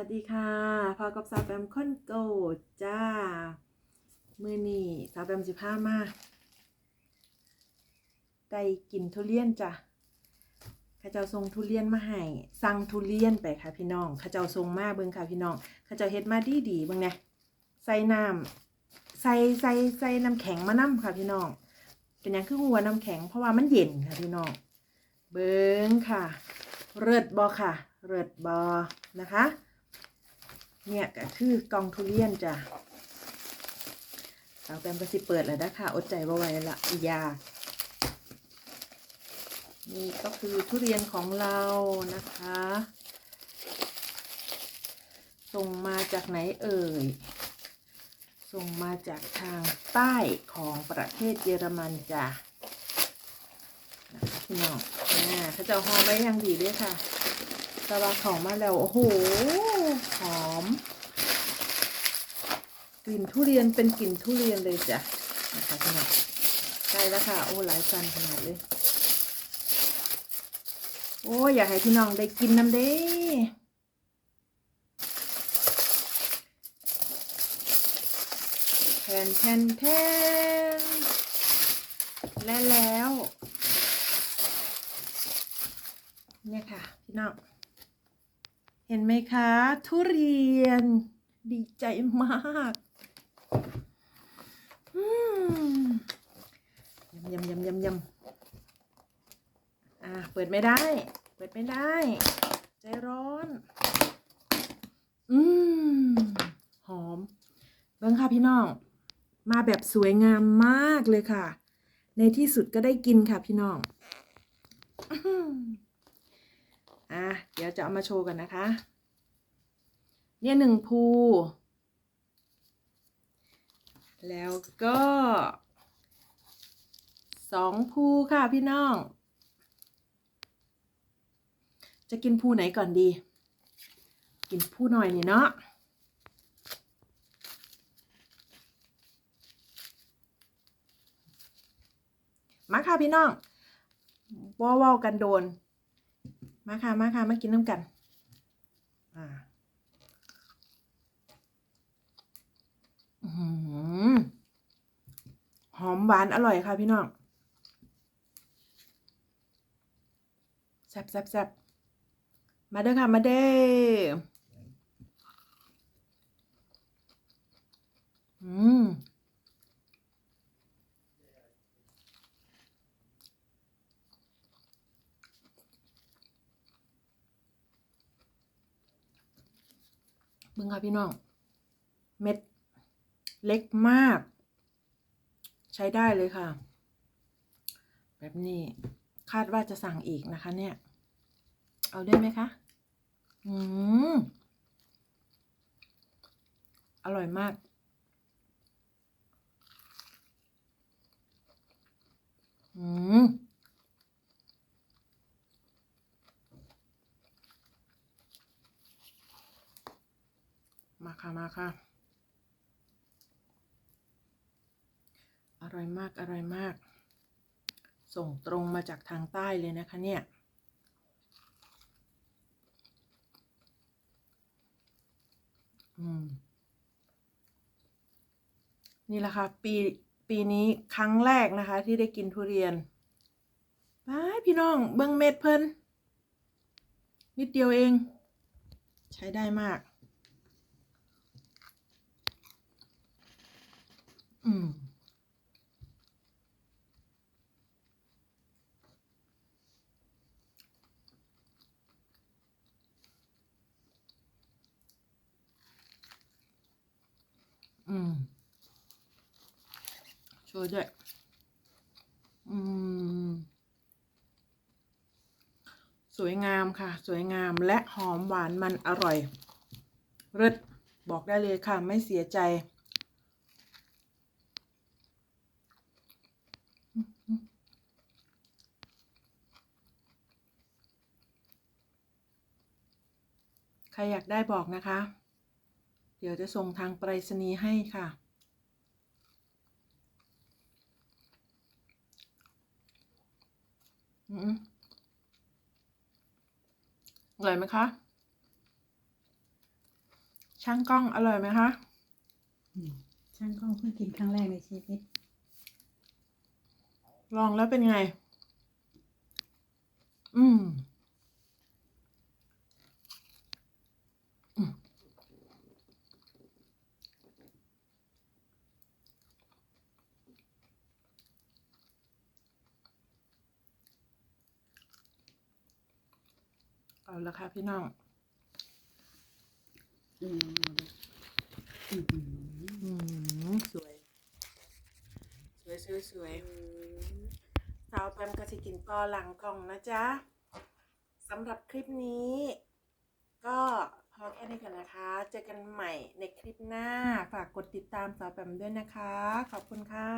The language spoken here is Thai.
วัสดีค่ะพอกับสาวแบมคอนโกจ้า มือนี่สาวแบมสิพามาได้กินทุเรียนจ้ะข้าเจ้าทรงทุเรียนมาให้สั่งทุเรียนไปค่ะพี่น้องข้าเจ้าทรงมาเบิ่งค่ะพี่น้องข้าเจ้าเฮ็ดมาดีดีเบิ่งนี่ยใส่น้ำใส่ใส่ใส่น้ำแข็งมาน้ำค่ะพี่น้อง เป็นหยังคือหัวน้ำแข็งเพราะว่ามันเย็นค่ะพี่น้อง เบิ่งค่ะเลิศบอค่ะเลิศบอนะคะ เนี่ยก็คือกองทุเรียนจ้ะสาวแปมก็สิเปิดแล้วนะคะอดใจบ่ไหวละยา นี่ก็คือทุเรียนของเรานะคะ ส่งมาจากไหนเอ่ย ส่งมาจากทางใต้ของประเทศเยอรมันจ้ะนะคะพี่น้องอ่าเขาจะเอาหอไว้อย่างดีด้วยค่ะ ตะวาของมาแล้ว โอ้โห หอม กลิ่นทุเรียนเป็นกลิ่นทุเรียนเลยจ้ะนะคะพี่น้องใกล้แล้วค่ะ โอ้หลายจันขนาดเลย โอ้อยากให้พี่น้องได้กินน้ำเด้แทนแทนแทนและแล้วเนี่ยค่ะ พี่น้อง ห็นไหมคะ ทุเรียน ดีใจมากยำยำยำยำยำอ่าเปิดไม่ได้ เปิดไม่ได้ ใจร้อน อืม หอม เบิ้งค่ะพี่น้อง มาแบบสวยงามมากเลยค่ะ ในที่สุดก็ได้กินค่ะพี่น้อง อะเดี๋ยวจะเอามาโชว์กันนะคะ เนี่ยหนึ่งภู แล้วก็สองภูค่ะพี่น้อง จะกินภูไหนก่อนดี กินภูหน่อยนี่เนาะมาค่ะพี่น้องว้าวากันโดน มาค่ะ มาค่ะ มากินน้ำกัน อ่าหอหอมหวานอร่อยค่ะพี่น้องแซ่บแซ่บแซ่บมาเด้อค่ะ มาเด้ออืม มึงค่ะพี่น้อง เม็ดเล็กมาก ใช้ได้เลยค่ะ แบบนี้คาดว่าจะสั่งอีกนะคะ เนี่ย เอาได้ไหมคะอืมอร่อยมาก อืม มาค่ะ มาค่ะ อร่อยมาก อร่อยมาก ส่งตรงมาจากทางใต้เลยนะคะเนี่ย อืม นี่แหละค่ะ ปี ปีนี้ครั้งแรกนะคะ ที่ได้กินทุเรียนไปพี่น้อง เบิ้งเม็ดเพิ่นนิดเดียวเอง ใช้ได้มาก อืม อืม ช่วยด้วย อืม สวยงามค่ะ สวยงามและหอมหวานมันอร่อยเลิศบอกได้เลยค่ะ ไม่เสียใจ ใครอยากได้บอกนะคะ เดี๋ยวจะส่งทางไปรษณีย์ให้ค่ะ อืมอร่อยไหมคะ ช่างกล้องอร่อยไหมคะอืมช่างกล้องเพิ่งกินครั้งแรกในชีวิต ลองแล้วเป็นไง อืม เอาละค่ะพี่น้อง อืมอืมสวย สวยสวยสวยสาวแปมกระสิกินต่อหลังกล่องนะจ๊ะสำหรับคลิปนี้ ก็พอแค่นี้ก่อนนะคะ เจอกันใหม่ในคลิปหน้า ฝากกดติดตามสาวแปมด้วยนะคะ ขอบคุณค่ะ